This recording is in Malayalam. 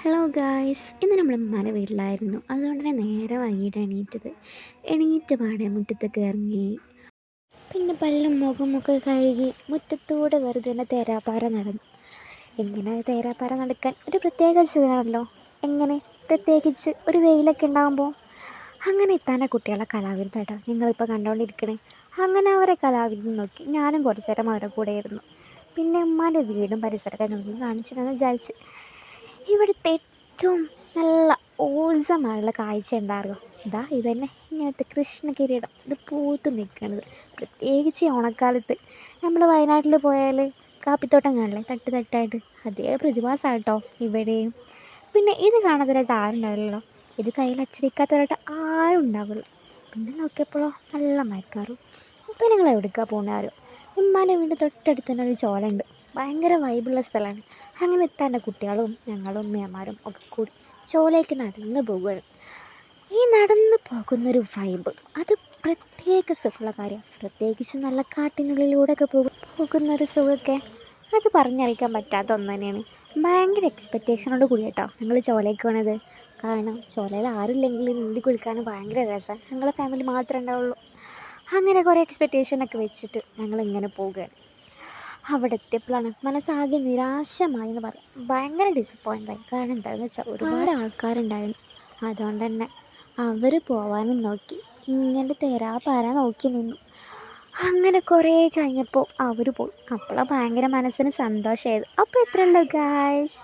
ഹലോ ഗായ്സ് ഇന്ന് നമ്മൾ മല വീട്ടിലായിരുന്നു. അതുകൊണ്ട് തന്നെ നേരെ വൈകിട്ട് എണീറ്റത്. എണീറ്റ് പാടെ മുറ്റത്തൊക്കെ ഇറങ്ങി. പിന്നെ പല്ലും മുഖം ഒക്കെ കഴുകി മുറ്റത്തൂടെ വെറുതെ തന്നെ തേരാപ്പാറ നടന്നു. എങ്ങനെ തേരാപ്പാറ നടക്കാൻ? ഒരു പ്രത്യേക സുഖമാണല്ലോ. എങ്ങനെ? പ്രത്യേകിച്ച് ഒരു വെയിലൊക്കെ ഉണ്ടാകുമ്പോൾ അങ്ങനെ എത്താനാണ് കുട്ടികളെ കലാവിരുന്ന് കേട്ടോ നിങ്ങളിപ്പോൾ കണ്ടുകൊണ്ടിരിക്കണേ അങ്ങനെ അവരെ കലാവിരുന്ന് നോക്കി. ഞാനും കുറച്ച് നേരം അവരുടെ കൂടെ ആയിരുന്നു പിന്നെ ഉമ്മാന്റെ വീടും പരിസരമൊക്കെ നോക്കി കാണിച്ചിട്ടാണ് വിചാരിച്ച്. ഇവിടുത്തെ ഏറ്റവും നല്ല ഓൾസമായുള്ള കാഴ്ച ഉണ്ടായിരുന്നു ഇതാ തന്നെ ഇങ്ങനത്തെ കൃഷ്ണകിരീടം. ഇത് പൂത്ത് നിൽക്കുന്നത് പ്രത്യേകിച്ച് ഓണക്കാലത്ത്. നമ്മൾ വയനാട്ടിൽ പോയാൽ കാപ്പിത്തോട്ടം കാണില്ലേ? തട്ട് തട്ടായിട്ട്. അതേ പ്രതിഭാസമാണ് കേട്ടോ ഇവിടെയും. പിന്നെ ഇത് കാണാത്തതായിട്ട് ആരുണ്ടാവില്ലല്ലോ ഇത് കയ്യിൽ അച്ചടിക്കാത്തവരായിട്ട് ആരും ഉണ്ടാവില്ല. പിന്നെ നോക്കിയപ്പോഴോ നല്ല മയക്കാറും അപ്പോൾ നിങ്ങൾ എവിടേക്കാണ് പോകുന്ന ആരും ഉമ്മാന്റെ തൊട്ടടുത്ത് തന്നെ ഒരു ചോലുണ്ട് ഭയങ്കര വൈബുള്ള സ്ഥലമാണ്. അങ്ങനെ എത്താണ്ട് കുട്ടികളും ഞങ്ങളും ഉമ്മയന്മാരും ഒക്കെ കൂടി ചോലേക്ക് നടന്ന് പോവുകയാണ്. ഈ നടന്ന് പോകുന്നൊരു വൈബ്. അത് പ്രത്യേക സുഖമുള്ള കാര്യം. പ്രത്യേകിച്ച് നല്ല കാട്ടിനുള്ളിലൂടെയൊക്കെ പോകും പോകുന്നൊരു സുഖമൊക്കെ അത് പറഞ്ഞറിയിക്കാൻ പറ്റാത്ത ഒന്ന് തന്നെയാണ്. ഭയങ്കര എക്സ്പെക്റ്റേഷനോട് കൂടി കേട്ടോ ഞങ്ങൾ ചോലയ്ക്ക് പോണത്. കാരണം ചോലയിൽ ആരുമില്ലെങ്കിൽ നീന്തി കുളിക്കാനും ഭയങ്കര രസമാണ് ഞങ്ങളെ ഫാമിലി മാത്രമേ ഉണ്ടാവുള്ളൂ. അങ്ങനെ കുറേ എക്സ്പെക്റ്റേഷനൊക്കെ വെച്ചിട്ട് ഞങ്ങൾ ഇങ്ങനെ പോവുകയാണ്. അവിടെ എത്തിയപ്പോഴാണ് മനസ്സാകെ നിരാശമായി എന്ന് പറയാം. ഭയങ്കര ഡിസപ്പോയിന്റായി കാരണം എന്താണെന്ന് വെച്ചാൽ ഒരുപാട് ആൾക്കാരുണ്ടായിരുന്നു. അതുകൊണ്ട് തന്നെ അവർ പോവാനും നോക്കി. ഇങ്ങനെ തരാ പാര നോക്കി നിന്നു. അങ്ങനെ കുറേ കഴിഞ്ഞപ്പോൾ അവർ പോയി. അപ്പോഴാണ് ഭയങ്കര മനസ്സിന് സന്തോഷമായത് അപ്പോൾ എത്ര ഉള്ളൂ ഗായ്സ്